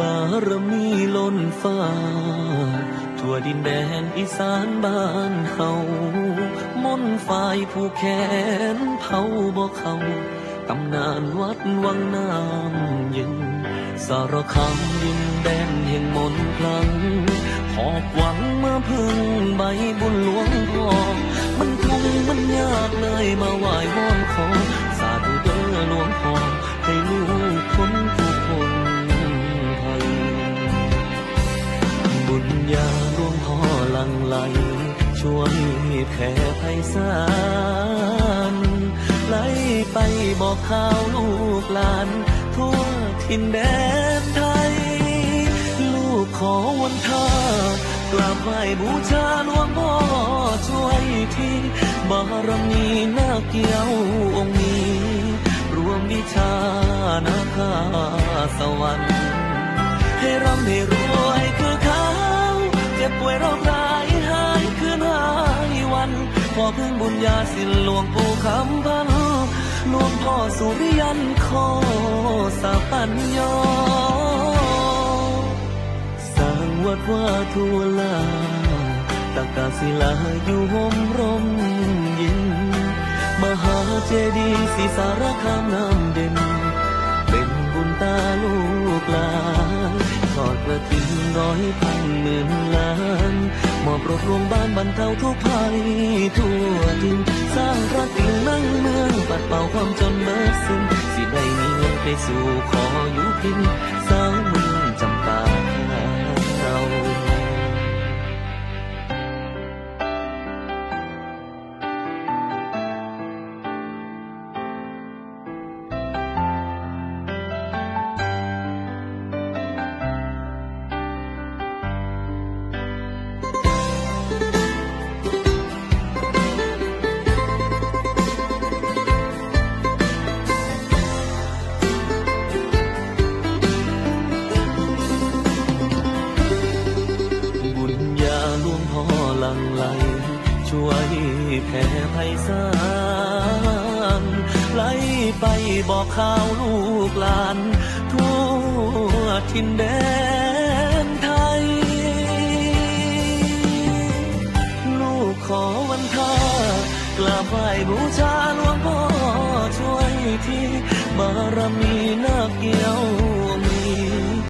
บารมีล้นฟ้า ทั่วดินแดนอีสานบ้านเฮามนฝ่ายผู้แขนเผาบ่เขาตำนานวัดวังน้ำเย็นสารคามดินแดนแห่งมนต์คลังหอบหวังมาพึ่งใบบุญหลวงพ่อมันทุกมันยากเลยมาไหว้วอน แผ่ไพศาลไหลไปบอกข่าวลูกหลาน ทั่วถิ่นแดนไทย ลูกขอวันท่ากราบไหว้บูชาหลวงพ่อช่วยทีบารมีนาเกี่ยวองค์นี้ รวมวิชานาคาสวรรค์ให้ร่ำให้รวยคือเขาเจ็บป่วยโรคร้า พอพึ่งบุญญาสินหลวงปู่คำพันหลวงพ่อสุริยันขอสาปัญญาสร้างวัดว่าทั่วลาตักกาศิลาอยู่ห่มร่มเย็นมหาเจดีย์ศรีสารคามน้ำเด่น เป็นบุญตาลูกหลานทอดกระถิ่นร้อยพันหมื่นล้าน มอบรถโรงบ้าบาลบรรเทาทุกภัยทั่วถึงสร้างพระติ่งนั่งเมืองปัดเป่าความจนเบิดสิ้นสิได้มีเงินไปสู่ขออยู่พิน ลังไหล ช่วยแผ่ไพศาลไหลไปบอกข่าวลูกหลาน ทั่วทินแดนไทย ลูกขอวันทากราบไหว้บูชาหลวงพ่อช่วยที่บารมีนาคเกี่ยว